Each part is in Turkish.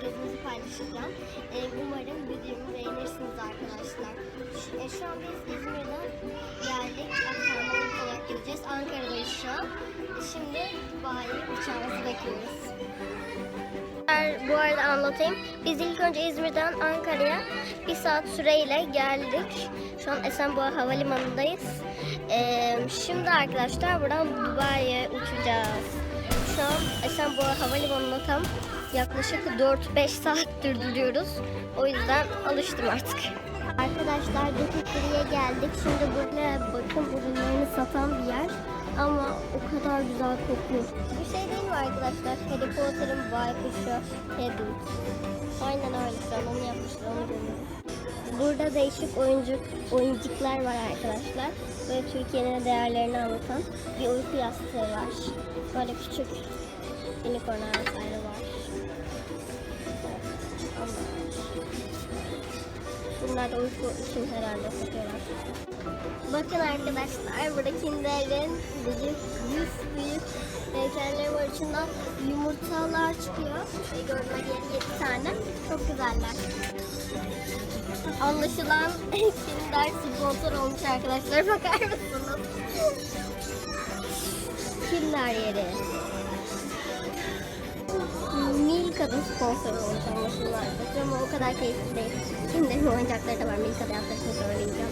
E, umarım videomu beğenirsiniz arkadaşlar. E, şu an biz İzmir'den geldik. Aktarmalık olarak gideceğiz. Ankara'dayız şu an. Şimdi Dubai'ye uçağımızı bekliyoruz. Bu arada anlatayım. Biz ilk önce İzmir'den Ankara'ya bir saat süreyle geldik. Şu an Esenboğa Havalimanı'ndayız. Ee, şimdi arkadaşlar buradan Dubai'ye uçacağız. Şu an Esenboğa Havalimanı'na tam yaklaşık 4-5 saattir duruyoruz. O yüzden alıştım artık. Arkadaşlar Free'ye geldik. Şimdi burada bakım ürünlerini satan bir yer. Ama o kadar güzel kokuyor. Bir şey değil mi arkadaşlar? Harry Potter'ın baykuşu Hagrid. Aynen öyle an onu yapmışlar onu görüyorum. Burada değişik oyuncuk, oyuncuklar var arkadaşlar. Böyle Türkiye'nin değerlerini anlatan bir uyku yastığı var. Böyle küçük unicornlar vesaire var. Bunlar da uyku için herhalde satıyorlar. Bakın arkadaşlar burada Kinder'in büyük, büyük büyük heykeller var. İçinden yumurtalar çıkıyor. Gördüğünüz gibi 7 tane. Çok güzeller. Anlaşılan Kinder sponsor olmuş arkadaşlar. Bakar mısınız? Kinder yeri. Milka'da sponsor olmuş anlaşılan arkadaşlar ama o kadar keyifli değil. Kinder'in oyuncakları da var. Milka'da yaptıklarını söyleyeceğim.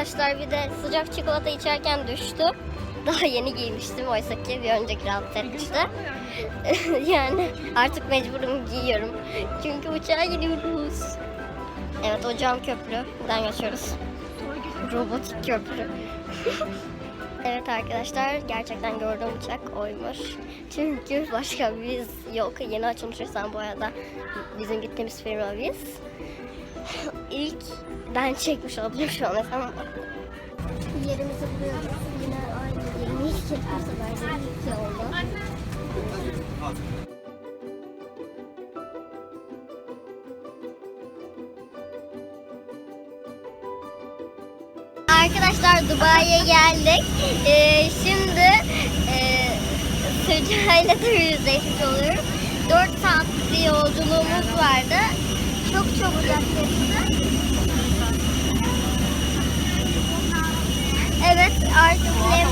Arkadaşlar bir de sıcak çikolata içerken düştü. Daha yeni giymiştim oysa ki bir önceki rahatsız etmişti. yani artık mecburum giyiyorum. Çünkü uçağa gidiyoruz. Evet o cam köprü. Buradan geçiyoruz. Robotik köprü. Evet arkadaşlar gerçekten gördüğüm uçak oymuş. Çünkü başka biz yok. Yeni açılmış bu arada bizim gittiğimiz firma biz. İlk ben çekmiş oldum şu an efendim. Yerimizi buluyoruz. Yine aynı 22 bu sefer de 22 oldu. Arkadaşlar Dubai'ye geldik. Ee, şimdi e, sıcağıyla da yüzleşmiş oluyoruz. 4 saat bir yolculuğumuz vardı. Çok çabucak geçti. Evet artık nem,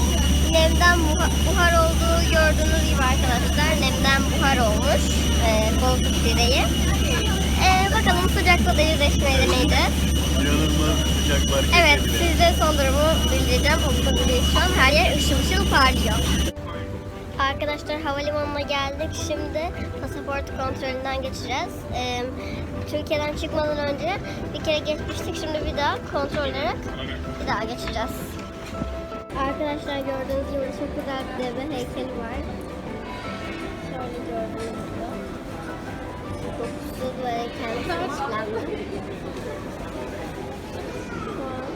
nemden buha- buhar olduğu gördüğünüz gibi arkadaşlar. Nemden buhar olmuş e, koltuk direği. E, bakalım sıcakla da yüzleşmeyi deneyeceğiz. İnanılmaz Evet, size son durumu bildireceğim. Okulda şu an her yer ışıl ışıl parlıyor. Arkadaşlar havalimanına geldik. Şimdi pasaport kontrolünden geçeceğiz. Ee, Türkiye'den çıkmadan önce bir kere geçmiştik. Şimdi bir daha kontrol ederek bir daha geçeceğiz. Arkadaşlar gördüğünüz gibi çok güzel bir deve heykeli var. Şöyle gördüğünüz gibi. Kokusuz ve kendisi işlenmiş. Şu an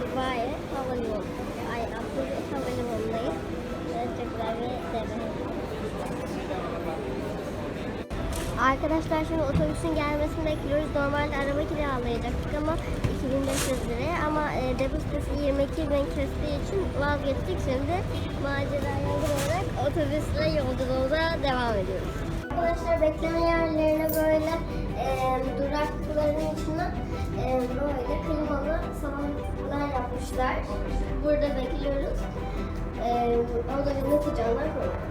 Dubai Havalimanı. Ay Abu. Evet, çok güzel bir devre. Arkadaşlar şimdi otobüsün gelmesini bekliyoruz. Normalde araba kiralayacaktık ama 2500 liraya ama e, depo sitesi 22 bin kestiği için vazgeçtik. Şimdi maceraya olarak otobüsle yolculuğumuza devam ediyoruz. Arkadaşlar bekleme yerlerine böyle e, durakların içine e, böyle klimalı salonlar yapmışlar. Burada bekliyoruz. E, orada biz ne sıcağına koyuyoruz.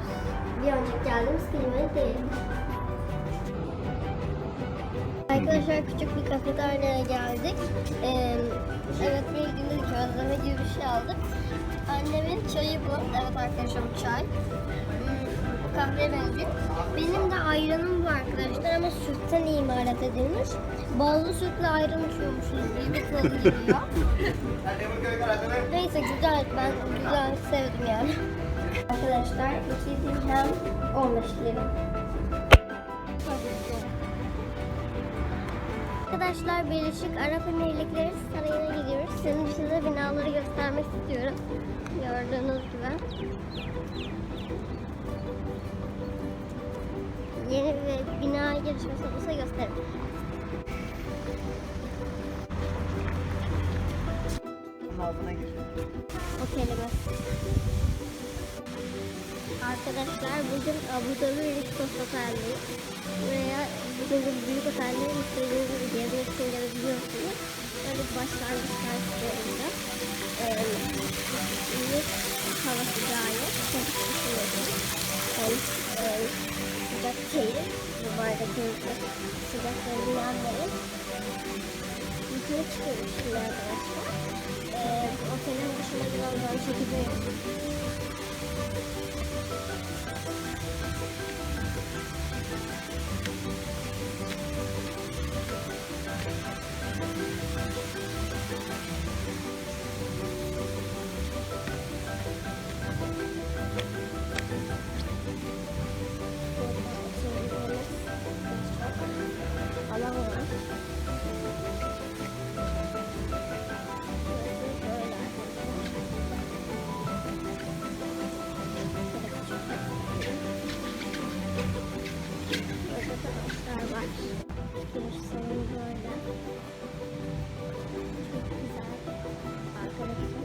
Bir önceki geldiğimiz klimalı değil. Arkadaşlar küçük bir kafeteryaya geldik. Ee, evet bir günlük gibi bir şey aldık. Annemin çayı bu. Evet arkadaşlar çay. Hmm, kahve rengi. Benim de ayranım bu arkadaşlar ama sütten imalat edilmiş. Ballı sütle ayran içiyormuşuz gibi bir tadı geliyor. Neyse güzel ben güzel sevdim yani. Arkadaşlar 2 dirhem 15 lira. Arkadaşlar Birleşik Arap Emirlikleri Sarayı'na gidiyoruz. Şimdi size binaları göstermek istiyorum. Gördüğünüz gibi. Yeni bir bina gelişmesi olursa gösterim. Bunun altına gir. O. Arkadaşlar bugün Abu Dhabi Ristos Otel'deyiz. Buraya bugün büyük otellerin istediğiniz gezmek için gelebiliyorsunuz. Böyle bir başlangıç karşılarında. Ee, iyi hava sıcağı, çok ısınıyor. Hem e, sıcak çayı, bu bardakın sıcaklarından beri yukarı çıkıyoruz şimdi arkadaşlar. Ee, otelin dışına birazdan çekeceğiz. Thank you. var. Görürseniz böyle. Çok güzel. Arkadaşlar